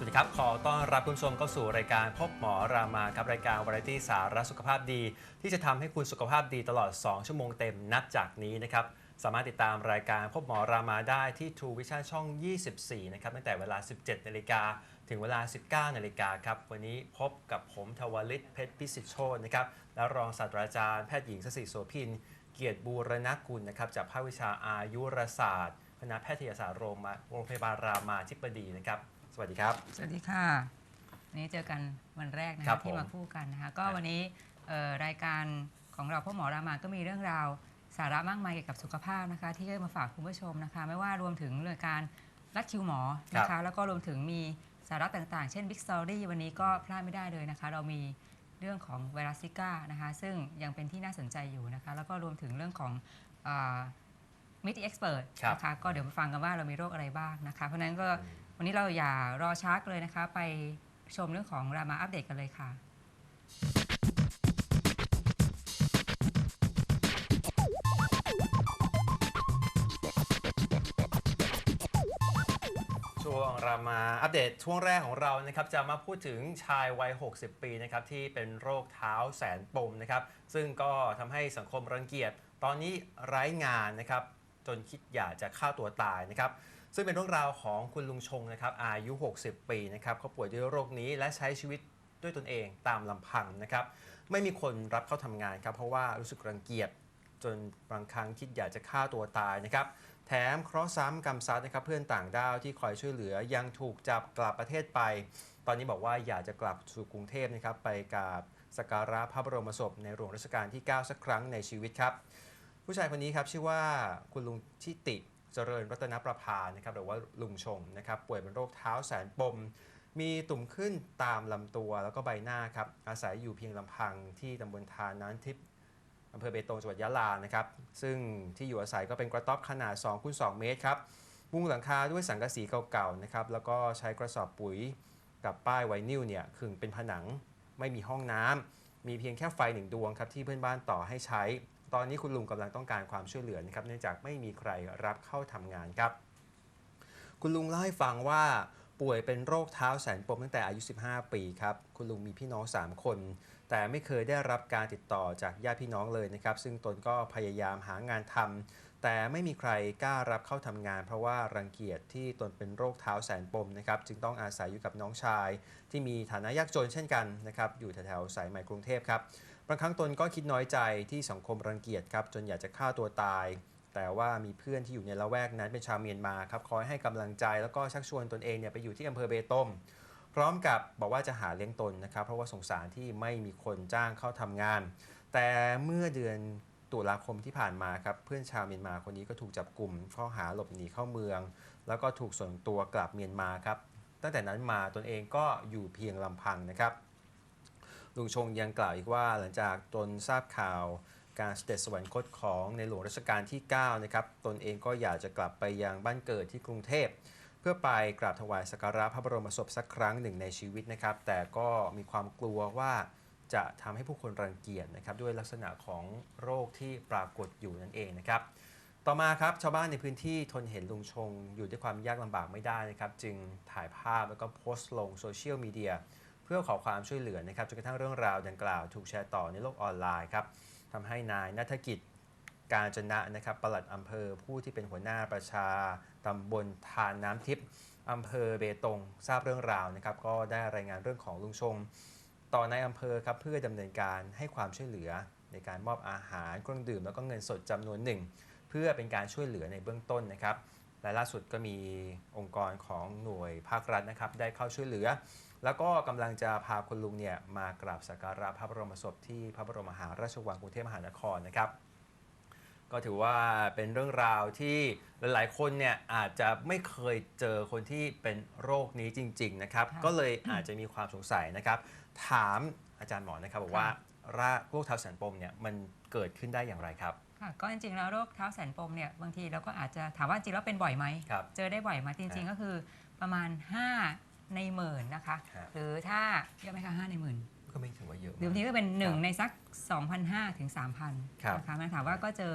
สวัสดีครับ ขอต้อนรับคุณผู้ชมเข้าสู่รายการพบหมอรามาครับ รายการวาไรตี้สาระสุขภาพดี ที่จะทำให้คุณสุขภาพดีตลอด 2 ชั่วโมงเต็มนับจากนี้นะครับ สามารถติดตามรายการพบหมอรามาได้ที่ True Vision ช่อง 24 นะครับ ตั้งแต่เวลา 17 นาฬิกาถึงเวลา 19 นาฬิกาครับ วันนี้พบกับผมทวลิตเพชรพิสิทธิ์โชตนะครับ และรองศาสตราจารย์แพทย์หญิงสศิโสพิน เกียรติบูรณกุลนะครับ จากภาควิชาอายุรศาสตร์คณะแพทยศาสตร์โรงพยาบาลโรงพยาบาลรามาธิบดีนะครับ สวัสดีครับ สวัสดีค่ะวันนี้เจอกันวันแรกนะครัคะบที่ผมมาคู่กันนะคะก็ครับ วันนี้เอ่อรายการของเราพ่อหมอรามาก็มีเรื่องราวสาระมากมายเกี่ยวกับสุขภาพนะคะ ที่จะมาฝากคุณผู้ชมนะคะ ไม่ว่ารวมถึงเรื่องการรัดคิวหมอนะคะ แล้วก็รวมถึงมีสาระต่างๆ เช่น Big Story วันนี้ก็พลาดไม่ได้เลยนะคะ เรามีเรื่องของไวรัสซิก้านะคะ ซึ่งยังเป็นที่น่าสนใจอยู่นะคะ แล้วก็รวมถึงเรื่องของมิติเอ็กซ์เพรสครับ นะคะก็เดี๋ยวมาฟังกันว่าเรามีโรคอะไรบ้างนะคะ เพราะฉะนั้นก็ วันนี้เราอย่ารอช้าเลยนะคะ ไปชมเรื่องของรามาอัปเดตกันเลยค่ะ ช่วงรามาอัปเดตช่วงแรกของเรานะครับจะมาพูดถึงชายวัย 60 ปีนะครับที่เป็นโรคเท้าแสนปมนะครับ ซึ่งก็ทำให้สังคมรังเกียจ ตอนนี้ไร้งานนะครับ จนคิดอยากจะฆ่าตัวตายนะครับ ซึ่งเป็นเรื่องราวของคุณลุงชงนะครับอายุ 60 ปีนะครับเขาป่วยด้วยโรคนี้และใช้ชีวิตด้วยตนเองตามลำพังนะครับไม่มีคนรับเข้าทำงานครับเพราะว่ารู้สึกรังเกียจจนบางครั้งคิดอยากจะฆ่าตัวตายนะครับแถมเคราะห์ซ้ำกรรมซัดนะครับเพื่อนต่างด้าวที่คอยช่วยเหลือยังถูกจับกลับประเทศไป ตอนนี้บอกว่าอยากจะกลับสู่กรุงเทพนะครับไปกราบสักการะพระบรมศพในหลวงรัชกาลที่ 9 สักครั้งในชีวิตครับ ผู้ชายคนนี้ครับชื่อว่าคุณลุงทิติ เจริญรัตนประภานะครับหรือว่าลุงชงนะครับป่วยเป็นโรคเท้าแสนปม มีตุ่มขึ้นตามลำตัวแล้วก็ใบหน้าครับอาศัยอยู่เพียงลำพังที่ตำบลทาน้ำทิพย์อำเภอเบตงจังหวัดยะลานะครับซึ่งที่อยู่อาศัยก็เป็นกระต๊อบขนาด2คูณ2เมตรครับมุงหลังคาด้วยสังกะสีเก่าๆนะครับแล้วก็ใช้กระสอบปุ๋ยกับป้ายไวนิลเนี่ยขึงเป็นผนังไม่มีห้องน้ำมีเพียงแค่ไฟหนึ่งดวงครับที่เพื่อนบ้านต่อให้ใช้ ตอนนี้คุณลุงกำลังต้องการความช่วยเหลือนะครับเนื่องจากไม่มีใครรับเข้าทำงานครับ คุณลุงเล่าให้ฟังว่าป่วยเป็นโรคเท้าแสนปมตั้งแต่อายุ 15 ปีครับ คุณลุงมีพี่น้อง 3 คน แต่ไม่เคยได้รับการติดต่อจากญาติพี่น้องเลยนะครับ ซึ่งตนก็พยายามหางานทำ แต่ไม่มีใครกล้ารับเข้าทำงาน เพราะว่ารังเกียจที่ตนเป็นโรคเท้าแสนปมนะครับจึงต้องอาศัยอยู่กับน้องชาย ที่มีฐานะยากจนเช่นกันนะครับอยู่แถวๆสายไหมกรุงเทพครับบางครั้งตนก็คิดน้อยใจที่สังคมรังเกียจครับจนอยากจะฆ่าตัวตาย แต่ว่ามีเพื่อนที่อยู่ในละแวกนั้นเป็นชาวเมียนมาครับคอยให้กำลังใจแล้วก็ชักชวนตนเองเนี่ยไปอยู่ที่อำเภอเบตงพร้อมกับบอกว่าจะหาเลี้ยงตนนะครับเพราะว่าสงสารที่ไม่มีคนจ้างเข้าทำงาน แต่เมื่อเดือน ตุลาคมที่ผ่านมาครับเพื่อนชาวเมียนมาคนนี้ก็ถูกจับกลุ่มข้อหาหลบหนีเข้าเมือง แล้วก็ถูกส่งตัวกลับเมียนมาครับตั้งแต่นั้นมาตนเองก็อยู่เพียงลำพังนะครับลุงชงยังกล่าวอีกว่าหลังจากตนทราบข่าวการเสด็จสวรรคตของในหลวงรัชกาลที่ 9 นะครับ ตนเองก็อยากจะกลับไปยังบ้านเกิดที่กรุงเทพ เพื่อไปกราบถวายสักการะพระบรมศพสักครั้งหนึ่งในชีวิตนะครับ แต่ก็มีความกลัวว่า จะทำให้ผู้คนรังเกียจนะครับด้วยลักษณะของโรคที่ปรากฏอยู่นั่นเองนะครับต่อมาครับชาวบ้านในพื้นที่ทนเห็นลุงชง อยู่ด้วยความยากลำบากไม่ได้นะครับจึงถ่ายภาพแล้วก็โพสต์ลงโซเชียลมีเดียเพื่อขอความช่วยเหลือนะครับจนกระทั่งเรื่องราวดังกล่าวถูกแชร์ต่อในโลกออนไลน์ครับทำให้นายนัฐกิจการจนะนะครับปลัดอำเภอผู้ที่เป็นหัวหน้าประชาตำบลทานน้ำทิพย์อำเภอเบตงทราบเรื่องราวนะครับก็ได้รายงานเรื่องของลุงชง ต่อในายอำเภอครับเพื่อดำเนินการให้ความช่วยเหลือ ในการมอบอาหารเครื่องดื่มแล้วก็เงินสดจำนวนหนึ่ง เพื่อเป็นการช่วยเหลือในเบื้องต้นนะครับ และล่าสุดก็มีองค์กรของหน่วยภาครัฐนะครับ ได้เข้าช่วยเหลือ แล้วก็กำลังจะพาคุณลุงเนี่ยมากราบสักการะพระบรมศพที่พระบรมมหาราชวังกรุงเทพมหานครนะครับ ก็ถือว่าเป็นเรื่องราวที่หลาย ๆ คนเนี่ยอาจจะไม่เคยเจอคนที่เป็นโรคนี้จริง ๆ นะครับค่ะก็เลยอาจจะมีความสงสัยนะครับ ถามอาจารย์หมอนะครับบอกว่าค่ะโรคเท้าแสนปมเนี่ยมันเกิดขึ้นได้อย่างไรครับค่ะก็จริงๆแล้วโรคเท้าแสนปมเนี่ยบางทีเราก็อาจจะถามว่าจริงแล้วเป็นบ่อยไหมครับเจอได้บ่อยไหมจริง ๆ ก็คือประมาณ 5 ในหมื่นนะคะครับหรือถ้าเยอะไหมคะ5ในหมื่นก็ไม่ถือว่าเยอะหรือบางทีมากก็เป็นครับ1ในสัก 2,500ถึง3,000ครับนะคะมันถามว่าก็เจอ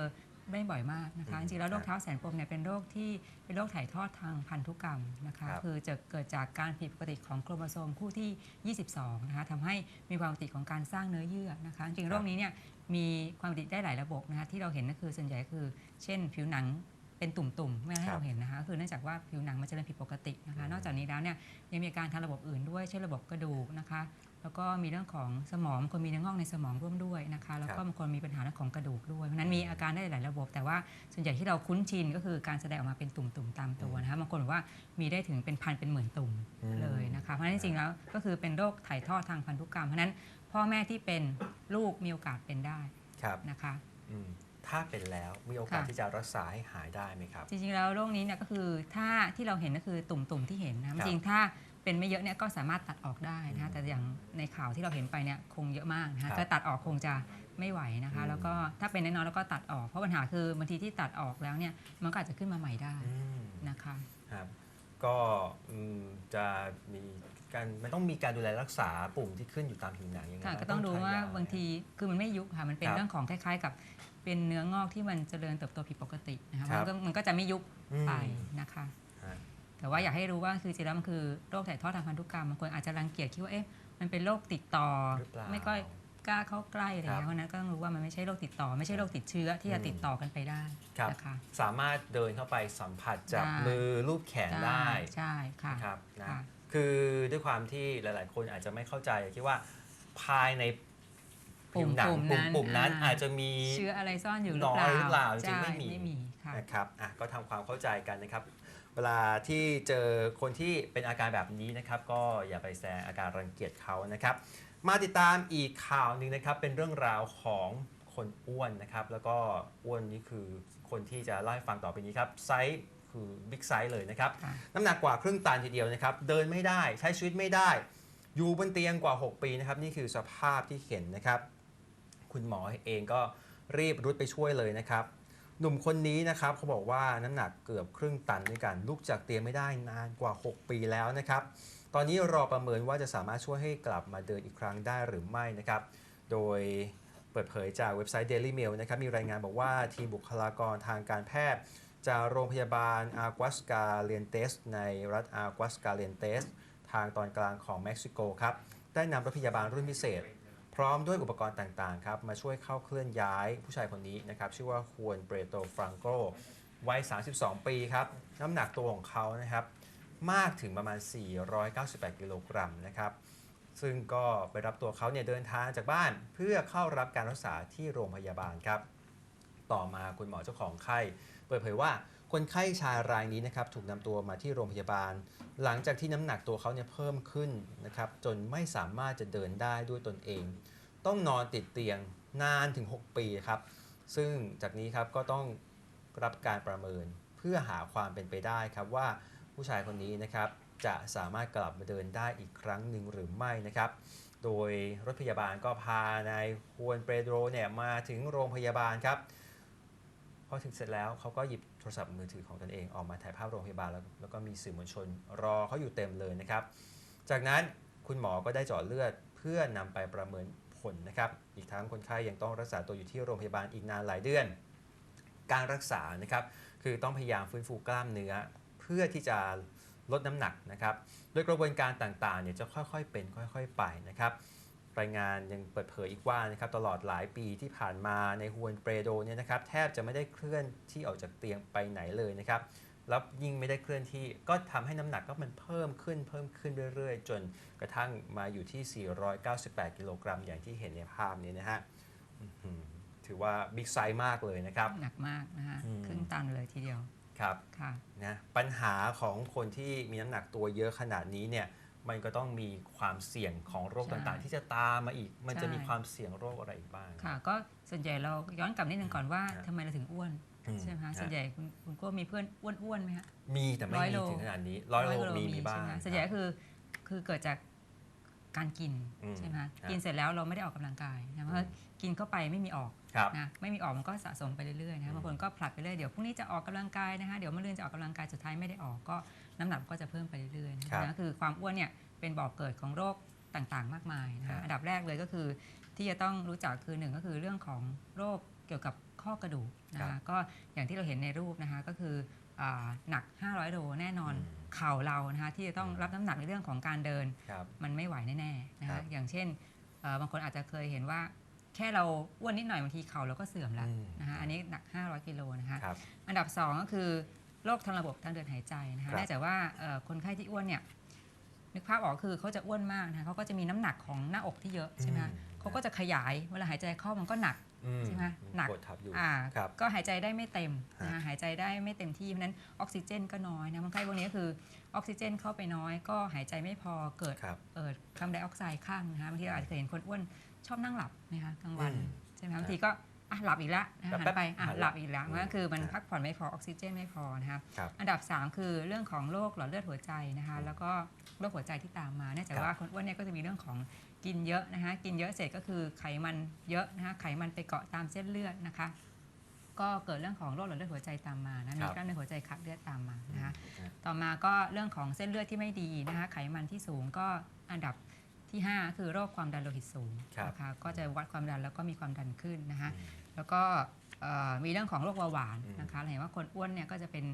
ไม่บ่อยมากนะคะอืจมริงๆแล้วโรครัคบเท้าแสนปมเนี่ยเป็นโรคที่เป็นโรคถ่ายทอดทางพันธุกรรมนะคะครับคือจะเกิดจากการผิดปกติของโครโมโซมคู่ที่ 22 นะคะทำให้มีความผิดปกติของการสร้างเนื้อเยื่อนะคะ จริงๆโรคนี้เนี่ยมีความผิดปกติได้หลายระบบนะคะที่เราเห็นก็คือส่วนใหญ่ก็คือ เช่นผิวหนัง เป็นตุ่มๆไม่ให้ครับเราเห็นนะคะก็คือเนื่องจากว่าผิวหนังมันจะเป็นผิดปกตินะคะอืมนอกจากนี้แล้วเนี่ยยังมีอาการทางระบบอื่นด้วยเช่นระบบกระดูกนะคะ แล้วก็มีเรื่องของสมองบางคนมีเนื้องอกในสมองร่วมด้วยนะคะ แล้วก็บางคนมีปัญหาเรื่องของกระดูกด้วยเพราะฉะนั้นมีอาการได้หลายระบบ แต่ว่าส่วนใหญ่ที่เราคุ้นชินก็คือการแสดงออกมาเป็นตุ่มๆตามตัวนะคะบางคนบอกว่ามีได้ถึงเป็นพันเป็นหมื่นตุ่มอืมเลยนะคะเพราะฉะนั้นจริงๆแล้วก็คือเป็นโรคถ่ายทอดทางพันธุกรรมเพราะฉะนั้นพ่อแม่ที่เป็นลูกมีโอกาสเป็นได้ครับนะคะอืม ถ้าเป็นแล้วมีโอกาสค่ะที่จะรักษาให้หายได้ไหมครับ จริงๆแล้วโรคนี้เนี่ยก็คือถ้าที่เราเห็นก็คือตุ่มๆที่เห็นนะครัจบริงๆถ้าเป็นไม่เยอะเนี่ยก็สามารถตัดออกได้นะอืคะมแต่อย่างในข่าวที่เราเห็นไปเนี่ยคงเยอะมากนะครัคะบก็ตัดออกคงจะไม่ไหวนะคะอืมแล้วก็ถ้าเป็นน้อยๆแล้วก็ตัดออก เพราะปัญหาคือบางทีที่ตัดออกแล้วเนี่ยมันก็อาจจะขึ้นมาใหม่ได้อืมนะคะครับก็อืมจะมีการมันต้องมีการดูแลรักษาปุ่มที่ขึ้นอยู่ตามผิวหนังยังไงค่ะบ้ก็ต้องดูทนว่ายไหมบางทีคือมันไม่ยุบค่ะมันเป็นครับเรื่องของคล้าย ๆ กับ เป็นเนื้องอกที่มันเจริญเติบโตผิดปกตินะคะครับมันก็มันก็จะไม่ยุบอืม ไปนะคะ ฮะ แต่ว่าอยากให้รู้ว่าคือจริงๆแล้วมันคือโรคถ่ายทอดทางพันธุกรรมบางคนอาจจะรังเกียจคิดว่าเอ๊ะมันเป็นโรคติดต่อ หรือเปล่าไม่ก็กล้าเข้าใกล้อะไรอย่างครัเงี้บยเพราะฉะนั้นก็ต้องรู้ว่ามันไม่ใช่โรคติดต่อ ไม่ใช่โรคติดเชื้อที่จะอืม ติดต่อกันไปได้ครับ นะคะ สามารถเดินเข้าไปสัมผัสจับได้ มือรูปแขนได้ใช่ค่ะ นะครับนะค่ะ คือด้วยความที่หลาย ๆ คนอาจจะไม่เข้าใจคิดว่าภายใน ผิวหนังปุ่มปุ่มนั้นปุ่มนั้นอ่าอาจจะมีเชื้ออะไรซ่อนอยู่หรือน้เปอยล่าหรือเปล่าจริงๆใช่ไม่มีไม่มีค่ะนะครับอะก็ทำความเข้าใจกันนะครับ เวลาที่เจอคนที่เป็นอาการแบบนี้นะครับ ก็อย่าไปแสดงอาการรังเกียจเขานะครับ มาติดตามอีกข่าวหนึ่งนะครับ เป็นเรื่องราวของคนอ้วนนะครับ แล้วก็อ้วนนี่คือคนที่จะเล่าให้ฟังต่อไปนี้ครับไซส์คือบิ๊กไซส์เลยนะครับค่ะน้ำหนักกว่าครึ่งตันทีเดียวนะครับ เดินไม่ได้ใช้ชีวิตไม่ได้ อยู่บนเตียงกว่า 6 ปีนะครับ นี่คือสภาพที่เห็นนะครับ คุณหมอเองก็รีบรุดไปช่วยเลยนะครับ หนุ่มคนนี้นะครับเขาบอกว่าน้ำหนักเกือบครึ่งตันด้วยกันลุกจากเตียงไม่ได้นานกว่า 6 ปีแล้วนะครับ ตอนนี้รอประเมินว่าจะสามารถช่วยให้กลับมาเดินอีกครั้งได้หรือไม่นะครับ โดยเปิดเผยจากเว็บไซต์ Daily Mail นะครับมีรายงานบอกว่าทีมบุคลากรทางการแพทย์จากโรงพยาบาลอากัสกาเลียนเตสในรัฐอากัสกาเลียนเตสทางตอนกลางของเม็กซิโกครับ ได้นำรถพยาบาลรุ่นพิเศษ พร้อมด้วยอุปกรณ์ต่างๆครับมาช่วยเข้าเคลื่อนย้ายผู้ชายคนนี้นะครับชื่อว่าฮวนเบรโตฟรังโกวัย 32 ปีครับน้ำหนักตัวของเขานะครับมากถึงประมาณ 498 กิโลกรัมนะครับซึ่งก็ไปรับตัวเขาเนี่ยเดินทางจากบ้านเพื่อเข้ารับการรักษาที่โรงพยาบาลครับ ต่อมาคุณหมอเจ้าของไข้เปิดเผยว่า คนไข้ชายรายนี้นะครับถูกนำตัวมาที่โรงพยาบาล หลังจากที่น้ำหนักตัวเขาเนี่ยเพิ่มขึ้นนะครับจนไม่สามารถจะเดินได้ด้วยตนเอง ต้องนอนติดเตียงนานถึง 6 ปีครับ ซึ่งจากนี้ครับก็ต้องรับการประเมินเพื่อหาความเป็นไปได้ครับว่าผู้ชายคนนี้นะครับจะสามารถกลับมาเดินได้อีกครั้งหนึ่งหรือไม่นะครับ โดยรถพยาบาลก็พานายฮวนเปโดรเนี่ยมาถึงโรงพยาบาลครับ อถึงเสร็จแล้วเขาก็หยิบโทรศัพท์มือถือของตนเองออกมาถ่ายภาพโรงพยาบาลแล้วแล้วก็มีสื่อมวลชนรอเขาอยู่เต็มเลยนะครับ จากนั้นคุณหมอก็ได้เจาะเลือดเพื่อนำไปประเมินผลนะครับ อีกทั้งคนไข้ยังต้องรักษาตัวอยู่ที่โรงพยาบาลอีกนานหลายเดือน การรักษานะครับคือต้องพยายามฟื้นฟูกล้ามเนื้อ เพื่อที่จะลดน้ำหนักนะครับโดยกระบวนการต่างๆเนี่ยจะค่อยๆเป็นค่อย ๆ ไปนะครับ รายงานยังเปิดเผยอีกว่านะครับตลอดหลายปีที่ผ่านมาในฮวนเปโดเนี่ยนะครับแทบจะไม่ได้เคลื่อนที่ออกจากเตียงไปไหนเลยนะครับแล้วยิ่งไม่ได้เคลื่อนที่ก็ทำให้น้ำหนักก็มันเพิ่มขึ้นเพิ่มขึ้นเรื่อยๆ จนกระทั่งมาอยู่ที่ 498 กิโลกรัมอย่างที่เห็นในภาพนี้นะฮะอื้อหือถือว่าบิ๊กไซส์มากเลยนะครับ หนักมากนะคะอืมครึ่งตันเลยทีเดียวครับค่ะนะปัญหาของคนที่มีน้ำหนักตัวเยอะขนาดนี้เนี่ย มันก็ต้องมีความเสี่ยงของโรคใช่ต่างๆ ที่จะตามมาอีก มันจะใช่ มีความเสี่ยงโรคอะไรอีกบ้าง ค่ะ ก็ส่วนใหญ่เราย้อนกลับนิดนึงก่อนว่าครับทำไมเราถึงอ้วนอืมใช่ไหมคะฮะส่วนใหญ่คุณคุณโก็มีเพื่อนอ้วนๆไหมคะ มีแต่ไม่ร้อยมีโล ถึงขนาดนี้ร้อยโลมีมีบ้าง ใช่ไหส่วนใหญ่ก็คือคือเกิดจากการกินอืมใช่ไหมคะครับกินเสร็จแล้วเราไม่ได้ออกกำลังกายนะเพราะว่ากินเข้าไปไม่มีออก ครับ นะไม่มีออกมันก็สะสมไปเรื่อยๆนะอืมบางคนก็ผลัดไปเรื่อยเดี๋ยวพรุ่งนี้จะออกกำลังกายนะคะเดี๋ยวมะรืนจะออกกำลังกายสุดท้ายไม่ได้ออกก็ น้ำหนักก็จะเพิ่มไปเรื่อยๆนะนะคือความอ้วนเนี่ยเป็นบ่อกเกิดของโรคต่างๆ มากมายนะครัคะบ อันดับแรกเลยก็คือที่จะต้องรู้จักคือหนึ่งก็คือเรื่องของโรคเกี่ยวกับคข้อกระดูกนะครัคะบก็อย่างที่เราเห็นในรูปนะคะก็คืออาหนัก 500โลแน่นอนอืมเข่าเรานะคะที่จะต้องรับน้ำหนักในเรื่องของการเดิน ครับ มันไม่ไหวแน่ๆนะครัคะบ อย่างเช่นเอ่อบางคนอาจจะเคยเห็นว่า แค่เราอ้วนนิดหน่อยบางทีเข่าเราก็เสื่อมแล้วอืมนะคะอันนี้หนัก 500กิโลนะคะ ครับ อันดับ 2 ก็คือ โรคทางระบบทางเดินหายใจนะคะครับเนื่องจากว่าเอ่อคนไข้ที่อ้วนเนี่ยนึกภาพออกคือเขาจะอ้วนมากนะคะเขาก็จะมีน้ำหนักของหน้าอกที่เยอะใช่ไหมคะอืมเขาก็จะขยายเวลาหายใจเข้ามันก็หนักอืใช่ไหมหนักกดทับอยู่อ่าครับก็หายใจได้ไม่เต็มนะคะฮะหายใจได้ไม่เต็มที่เพราะฉะนั้นออกซิเจนก็น้อยนะคนไข้พวกนี้ก็คือออกซิเจนเข้าไปน้อย ก็หายใจไม่พอเกิดครับเอ่อคาร์บอนไดออกไซด์ข้างนะคะบางทีเราอาจจะเคยเห็นคนอ้วนชอบนั่งหลับนะคะกลางวันอืมใช่ไหมคะบางทีก็ อะหลับอีกแล้วนะคะแบบหันไปอะหันหหลัลับบอีกแล้วอืมมันก็คือมันครับพักผ่อนไม่พอออกซิเจนไม่พอนะคะครับอันดับ 3 คือเรื่องของโรคหลอดเลือดหัวใจนะคะแล้วก็โรคหัวใจที่ตามมาเนื่องจากครับว่าคนอ้วนเนี่ยก็จะมีเรื่องของกินเยอะนะคะกินเยอะเสร็จก็คือไขมันเยอะนะคะไขมันไปเกาะตามเส้นเลือดนะคะ ก็เกิดเรื่องของโรคหลอดเลือดหัวใจตามมานะมีกล้ามเนื้อหัวใจขาดเลือดตามมานะคะต่อมาก็เรื่องของเส้นเลือดที่ไม่ดีนะคะไขมันที่สูงก็อันดับ ที่ 5 คือโรคความดันโลหิตสูงครับนะคะก็จะวัดความดันแล้วก็มีความดันขึ้นนะคะอืมแล้วก็เอ่อมีเรื่องของโรคเบาหวานอืมนะคะเราเห็นว่าคนอ้วนเนี่ยก็จะเป็น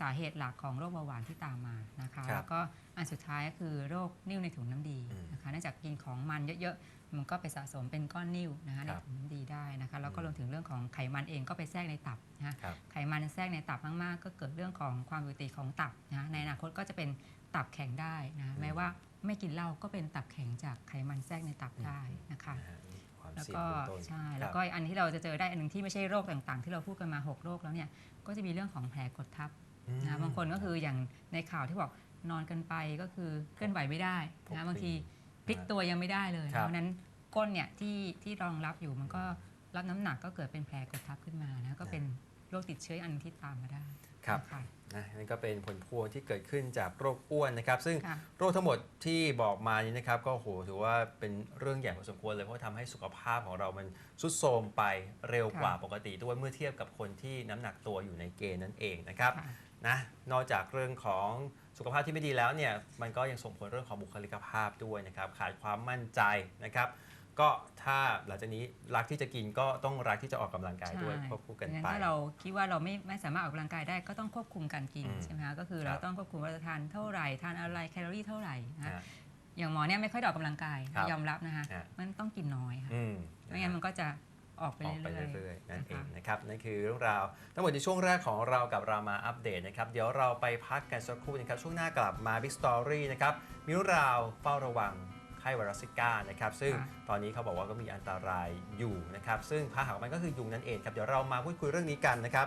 สาเหตุหลักของโรคเบาหวานที่ตามมานะคะครับแล้วก็อันสุดท้ายก็คือโรคนิ่วในถุงน้ำดีอืมนะคะเนื่องจากกินของมันเยอะๆ มันก็ไปสะสมเป็นก้อนนิ่วนะคะในครับถุงน้ำดีได้นะคะแล้วก็อืมรวมถึงเรื่องของไขมันเองก็ไปแทรกในตับนะคะครับไขมันแทรกในตับมากๆ ก็เกิดเรื่องของความผิดปกติของตับนะในอนาคตก็จะเป็นตับแข็งได้นะอืมแม้ว่าไม่กินเหล้าก็เป็นตับแข็งจากไขมันแทรกในตับได้นะคะนะฮะนี่ความแล้วเสี่ยงก็เบื้องต้นใช่ครับแล้วก็อันที่เราจะเจอได้อันหนึงที่ไม่ใช่โรคต่างๆ ที่เราพูดกันมา 6 โรคแล้วเนี่ยก็จะมีเรื่องของแผลกดทับอืม นะบางคนก็คืออย่างในข่าวที่บอกนอนกันไปก็คือเคลื่อนไหวไม่ได้พกนะบางทีปีพลิกตัวยังไม่ได้เลยครับเพราะฉะนั้นก้นเนี่ยที่ที่รองรับอยู่มันก็รับน้ำหนักก็เกิดเป็นแผลกดทับขึ้นมานะก็เป็นโรคติดเชื้ออันที่ตามมาได้ครับนะคะนะนั่นก็เป็นผลพวงที่เกิดขึ้นจากโรคอ้วนนะครับ ซึ่งค่ะโรคทั้งหมดที่บอกมานี้นะครับ ก็โหถือว่าเป็นเรื่องใหญ่พอสมควรเลยเพราะว่าทำให้สุขภาพของเรามันทรุดโทรมไปเร็วกว่าค่ะปกติด้วยเมื่อเทียบกับคนที่น้ำหนักตัวอยู่ในเกณฑ์นั่นเองนะครับค่ะ นะนอกจากเรื่องของสุขภาพที่ไม่ดีแล้วเนี่ยมันก็ยังส่งผลเรื่องของบุคลิกภาพด้วยนะครับขาดความมั่นใจนะครับก็ถ้าหลังจากนี้รักที่จะกินก็ต้องรักที่จะออกกำลังกายด้วยใช่ควบคู่กันงั้นไปถ้าเราคิดว่าเราไม่ไม่สามารถออกกำลังกายได้ก็ต้องควบคุมการกินอืมใช่ไหมคะก็คือคเรารับต้องควบคุมว่าจะทานเท่าไหร่ทานอะไรแคลอรี่เท่าไหร่นะนะฮะอย่างหมอเนี่ยไม่ค่อยได้ออกกำลังกายครับยอมรับนะคะฮะมันต้องกินน้อยค่ะอืมไม่งั้นมันก็จะ ออกไปออกไปเรื่อยเรื่อยๆนั่นเองนะคะนะครับนั่นคือเรื่องราวทั้งหมดในช่วงแรกของเรากับรามาอัปเดตนะครับเดี๋ยวเราไปพักกันสักครู่นะครับช่วงหน้ากลับมา Big Story นะครับมีเรื่องราวเฝ้าระวังไข้ไวรัสซิก้านะครับซึ่งค่ะตอนนี้เขาบอกว่าก็มีอันตรายอยู่นะครับซึ่งพาหะของมันก็คือยุงนั่นเองครับเดี๋ยวเรามาพูดคุยเรื่องนี้กันนะครับ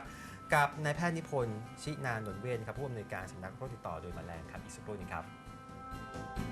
กับนายแพทย์นิพนธ์ชินานนท์เวชครับผู้อำนวยการสำนักโรคติดต่อโดยแมลงครับอีกสักครู่หนึงครับ